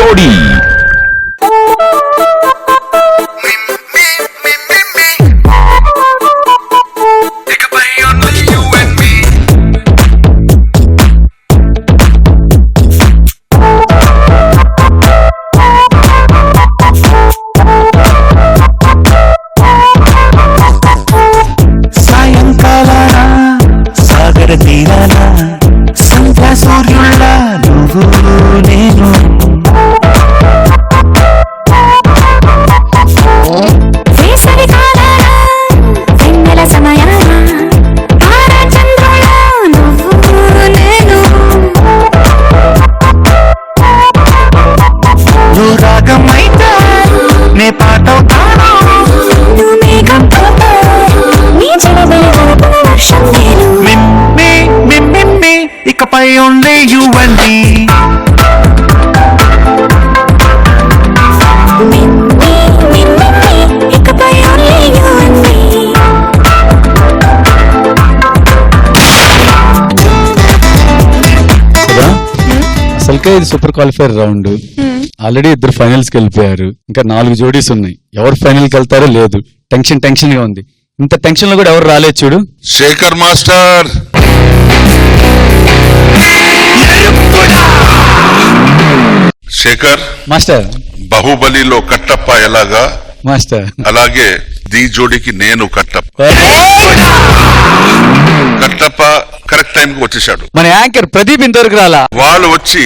జోడీ ఇకపై only you and me. సాయంకాలాన సాగర తీరాన సంధ్యా సూర్యుళ్ళ నువ్వు నేను only you and me. కదా? అసలుకే ఇది సూపర్ క్వాలిఫైర్ రౌండ్. ఆల్రెడీ ఇద్దరు ఫైనల్స్కి వెళ్ళిపోయారు. ఇంకా నాలుగు జోడీస్ ఉన్నాయి. ఎవరు ఫైనల్కి వెళ్తారో లేదు. టెన్షన్ టెన్షన్గా ఉంది. ఇంత టెన్షన్లో కూడా ఎవరు రాలేదు చూడు. శేఖర్ మాస్టర్! శేఖర్ మాస్టర్. బాహుబలిలో కట్టప్ప ఎలాగా? మాస్టర్. అలాగే దీ జోడికి నేను కట్టప్ప. కట్టప్ప కరెక్ట్ టైం కి వచ్చేసాడు మన యాంకర్ ప్రదీప్ ఇంతవరకు రాలా? వాళ్ళు వచ్చి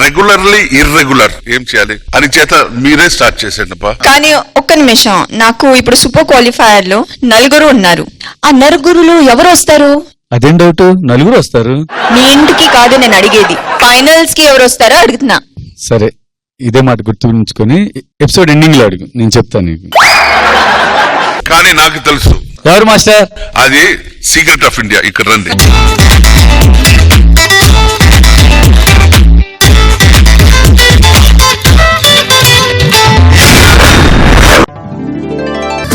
రెగ్యులర్లీ ఇర్రెగ్యులర్ ఏం చేయాలి? అని చేత మీరే స్టార్ట్ చేసేయండి కానీ ఒక్క నిమిషం నాకు ఇప్పుడు సూపర్ క్వాలిఫైయర్లో నలుగురు ఉన్నారు. ఆ నలుగురులో ఎవరు వస్తారు? అదేం డౌట్ నలుగురు వస్తారు. మీ ఇంటికి కాదు నేను అడిగేది. ఫైనల్స్కి ఎవరు వస్తారో అడుగుతున్నా. సరే ఇదే మాట గుర్తుంచుకొని ఎపిసోడ్ ఎండింగ్లో అడుగు నేను చెప్తాను నీకు. కానీ నాకు తెలుసు. ఎవరు మాస్టర్? అది సీక్రెట్ ఆఫ్ ఇండియా ఇక్కడ రండి.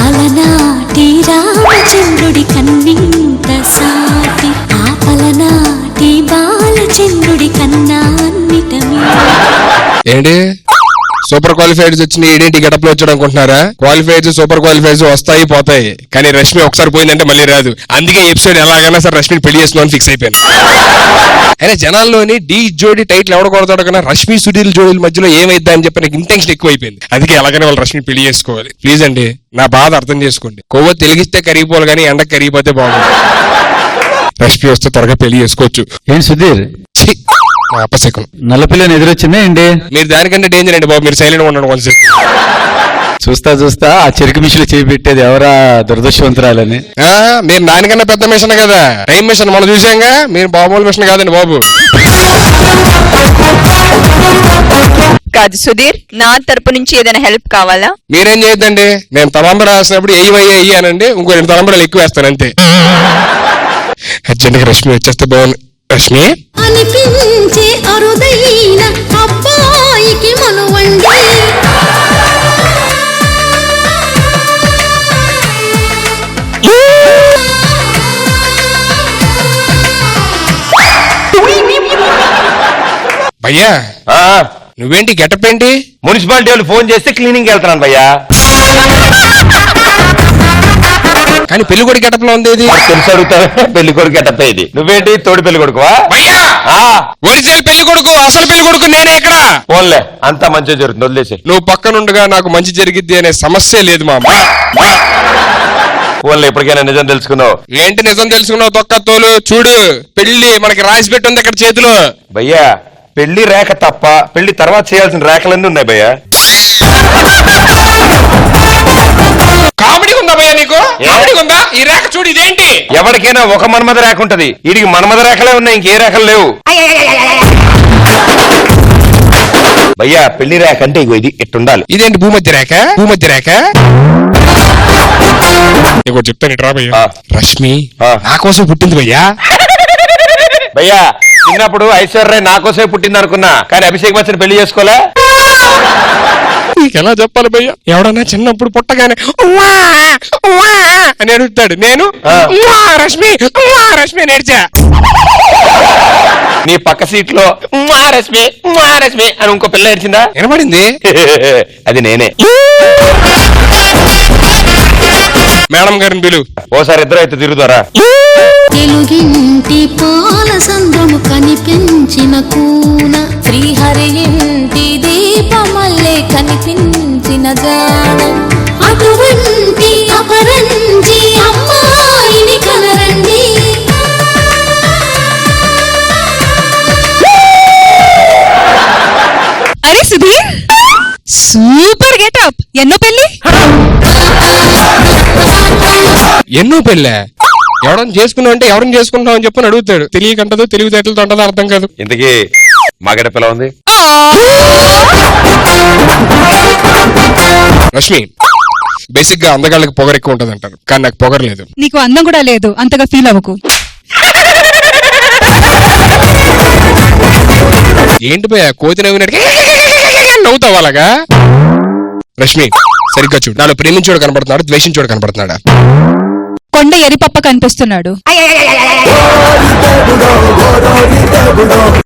అలనాటి రామచంద్రుడి కన్నింత సాటి ఆపలనాటి బాలచంద్రుడి కన్నా ఏంటి? సూపర్ క్వాలిఫైడ్స్ వచ్చిన ఏంటి గడపలో వచ్చాడు అనుకుంటున్నారా? క్వాలిఫైడ్స్ సూపర్ క్వాలిఫైడ్స్ వస్తాయి పోతాయి. కానీ రష్మి ఒకసారి పోయిందంటే మళ్ళీ రాదు. అందుకే ఎపిసోడ్ ఎలాగైనా సరే రష్మిని పెళ్ళి చేసుకున్నాను ఫిక్స్ అయిపోయాను. అయినా జనాల్లోని డి జోడి టైటిల్ ఎవడ కొడతాడు కన్నా రష్మి సుధీర్ జోడీల మధ్యలో ఏమైద్దా అని చెప్పి నాకు ఇంటెన్షన్ ఎక్కువ అయిపోయింది అందుకే ఎలాగైనా వాళ్ళు రష్మి పెళ్ళి చేసుకోవాలి. ప్లీజ్ అండి నా బాధ అర్థం చేసుకోండి. కొవ్వ తెలిగిస్తే కరిగిపోవాలి కానీ ఎండ కరిగిపోతే బాగుంది రష్మి వస్తే త్వరగా పెళ్ళి చేసుకోవచ్చు. ఏం సుధీర్? అప్పశకం నల్లపిల్లని ఎదురొచ్చిందా ఏంటి? మీరు దానికంటే డేంజర్ అండి బాబు? మీరు సైలెంట్ ఉండండి కొంచెం. చూస్తా చూస్తా ఆ చెరుకు మిషన్లు చేపెట్టేది ఎవరా దురదృష్టవంతురాలని? ఆ, మీరు దానికన్నా పెద్ద మిషన్ కదా. టైం మిషన్ మనం చూసాంగా? మీరు బాబుల మిషన్ కాదండి బాబు. కాదు సుధీర్ నా తరపు నుంచి ఏదైనా హెల్ప్ కావాలా? మీరేం చేయొద్దండి? నేను తలంబర రాసినప్పుడు ఎయ్యి వయ్యి ఎయ్యి అనండి ఇంకో రెండు తలంబరాలు ఎక్కువ వేస్తాను అంతే అర్జెంట్గా రష్మి వచ్చేస్తే బాగుంది రష్మి అనిపించే అరుదైన అబ్బాయికి మనువండి. భయ్యా నువ్వేంటి గెటప్ ఏంటి? మున్సిపాలిటీ వాళ్ళు ఫోన్ చేస్తే క్లీనింగ్ వెళ్తున్నాను భయ్యా. కానీ పెళ్ళి కొడుకు గెటప్లో ఉంది ఇది. తెలుసు అడుగుతాను పెళ్ళి కొడుకు గెటప్ ఇది నువ్వేంటి? తోడి పెళ్ళి కొడుకువా? భయ్యా ఆ, ఒరిజినల్ పెళ్ళి కొడుకు అసలు పెళ్ళి కొడుకు నేనే ఎక్కడ ఫోన్లే అంతా మంచిగా జరుగుతుంది. వదిలేసి నువ్వు పక్కనుండగా నాకు మంచి జరిగిద్ది అనే సమస్య లేదు మామ. ఫోన్లే ఇప్పటికైనా నిజం తెలుసుకున్నావు. ఏంటి నిజం తెలుసుకున్నావు? తొక్క తోలు చూడు. పెళ్ళి మనకి రాసి పెట్టి ఉంది ఇక్కడ చేతిలో. భయ్యా పెళ్ళి రేఖ తప్ప పెళ్ళి తర్వాత చేయాల్సిన రేఖలన్నీ ఉన్నాయి భయ్యా. కామెడీ ఉందా భయ్యా నీకు? కామెడీ ఉందా? ఈ రేఖ చూడు ఇదేంటి? ఎవరికైనా ఒక మన్మద రేఖ ఉంటది. వీడికి మన్మద రేఖలే ఉన్నాయి ఇంకే రేఖలు లేవు. భయ్యా పెళ్ళి రేఖ అంటే ఇగో ఇది ఇట్టుండాలి. ఇదేంటి భూమధ్య రేఖ? భూమధ్య రేఖ? నీకు చెప్తాను ఇట్రా భయ్యా. ఆ. రష్మి ఆ. నా కోసం పుట్టింది భయ్యా. భయ్యా చిన్నప్పుడు ఐశ్వర్య నా కోసమే పుట్టింది అనుకున్నా కానీ అభిషేక్ బచ్చన్ పెళ్ళి చేసుకోలే? నీకు ఎలా చెప్పాలి భయ్యా? ఎవడన్నా చిన్నప్పుడు పుట్టగానే "ఉవ్వా, ఉవ్వా" అని అడుగుతాడు. నేను. "ఉవ్వా, రష్మి ఉవ్వా, రష్మి అని ఏడ్చా. నీ పక్క సీట్లో "ఉమ్మా రశ్మి ఉమ్మా రశ్మి అని ఇంకో పిల్ల ఏడ్చిందా? వినపడింది? అది నేనే. మేడం గారిని పిలు. ఓసారి ఇద్దరు అయితే తిరుగుతారా? తెలుగింటి పాల సంద్రము కనిపించిన కూన. శ్రీహరి ఇంటి దీపమల్లే కనిపించిన జాడ అటువంటి అపరంజి అమ్మాయిని కనరండి. అరే సుధీర్! Super getup. ఎన్నో పెళ్ళి ఎన్నో పెళ్ళే? ఎవడని చేసుకున్నావు అంటే ఎవరిని చేసుకుంటావు అని చెప్పని అడుగుతాడు. తెలియకంటదో తెలివితేటలతో ఉంటదో అర్థం కాదు. ఇంతకీ మగడ పిల్ల ఉంది? రష్మి బేసిక్గా అందగాళ్ళకి పొగరు ఎక్కువ ఉంటది అంటారు కానీ నాకు పొగరు లేదు. నీకు అందం కూడా లేదు. అంతగా ఫీల్ అవ్వకు. ఏంటి భయ కోతి నవ్వినట్టు నవ్వుతావు అలాగా? రష్మి సరిగ్గా చూడు. నాలో ప్రేమించోడు కనపడుతున్నాడు? ద్వేషించోడు కనపడుతున్నాడా? కొండ ఎరిపప్ప కనిపిస్తున్నాడు.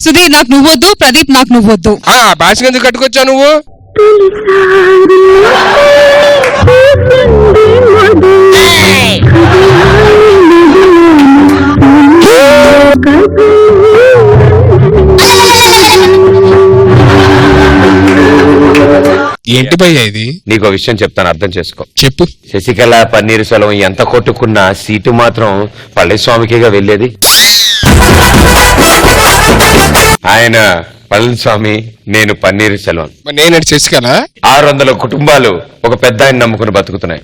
సుధీర్ నాకు నువ్వొద్దు ప్రదీప్ నాకు నువ్వొద్దు. ఆ భాష ఎందుకు కట్టుకొచ్చా నువ్వు? ఏంటి భయ్య ఇది? నీకు విషయం చెప్తాను అర్థం చేసుకో. చెప్పు. శశికళ పన్నీరు సెలవు ఎంత కొట్టుకున్నా సీటు మాత్రం పళనిస్వామికేగా వెళ్ళేది. ఆయన పళనిస్వామి నేను పన్నీరు సెలవు. మరి నేను చేసుకోవాలా ఆరు వందల కుటుంబాలు ఒక పెద్ద ఆయన నమ్ముకుని బతుకుతున్నాయి.